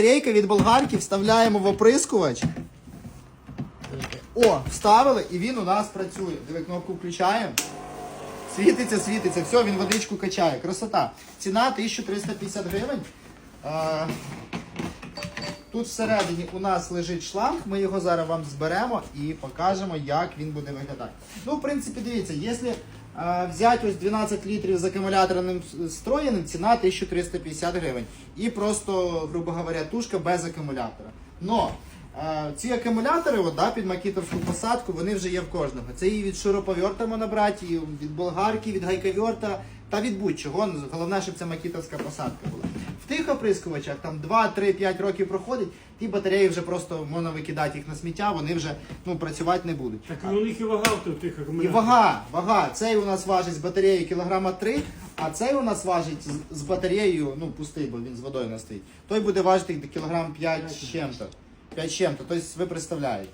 Батарейка від болгарки вставляємо в оприскувач. О, вставили і він у нас працює. Диви, кнопку включаємо. Світиться, світиться, все, він водичку качає. Красота. Ціна 1350 гривень. Тут всередині у нас лежить шланг, ми його зараз вам зберемо і покажемо, як він буде виглядати. Ну, в принципі, дивіться, якщо взяти ось 12 літрів з акумуляторним строєним ціна 1350 гривень. І просто, грубо говоря, тушка без акумулятора. Но ці акумулятори от, да, під макітовську посадку, вони вже є в кожного. Це і від шуруповерта можна брати, і від болгарки, від гайковерта та від будь-чого. Головне, щоб це макітовська посадка була. В тих оприскувачах там 2, 3, 5 років проходить, ті батареї вже просто можна викидати їх на сміття, вони вже ну, працювати не будуть. Так і у них і вага в тих І вага, вага. Цей у нас важить з батареєю кілограма 3, а цей у нас важить з- з батареєю, ну пустий, бо він з водою не стоїть. Той буде важити кілограм 5 з чим-то. 5 чем-то, то есть вы представляєте.